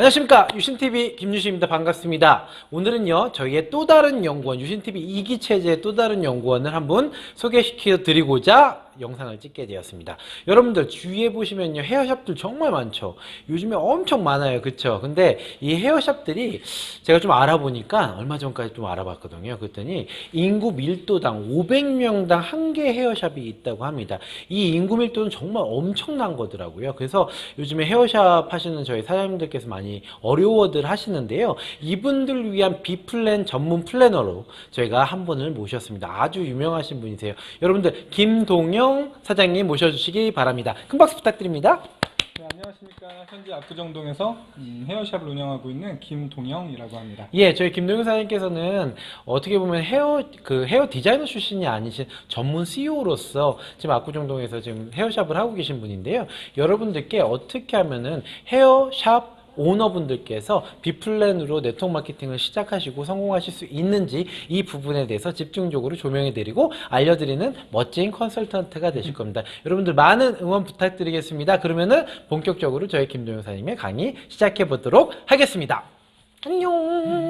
안녕하십니까. 유신TV 김유신입니다. 반갑습니다. 오늘은요 저희의 또 다른 연구원 유신TV 이기체제의 또 다른 연구원을 한분 소개시켜 드리고자 영상을 찍게 되었습니다. 여러분들 주위에 보시면요 헤어샵들 정말 많죠? 요즘에 엄청 많아요. 그쵸? 근데 이 헤어샵들이 제가 좀 알아보니까 얼마 전까지 좀 알아봤거든요. 그랬더니 인구 밀도당 500명당 한 개 헤어샵이 있다고 합니다. 이 인구 밀도는 정말 엄청난 거더라고요. 그래서 요즘에 헤어샵 하시는 저희 사장님들께서 많이 어려워들 하시는데요. 이분들 위한 비플랜 전문 플래너로 저희가 한 분을 모셨습니다. 아주 유명하신 분이세요. 여러분들 김동영 사장님 모셔주시기 바랍니다. 큰 박수 부탁드립니다. 네, 안녕하십니까. 현재 압구정동에서 음, 헤어샵을 운영하고 있는 김동영이라고 합니다. 예, 저희 김동영 사장님께서는 어떻게 보면 헤어 그 헤어 디자이너 출신이 아니신 전문 CEO로서 지금 압구정동에서 지금 헤어샵을 하고 계신 분인데요. 여러분들께 어떻게 하면은 헤어샵 오너분들께서 비플랜으로 네트워크 마케팅을 시작하시고 성공하실 수 있는지 이 부분에 대해서 집중적으로 조명해 드리고 알려드리는 멋진 컨설턴트가 되실 겁니다. 여러분들 많은 응원 부탁드리겠습니다. 그러면은 본격적으로 저희 김동영 사장님의 강의 시작해 보도록 하겠습니다. 안녕.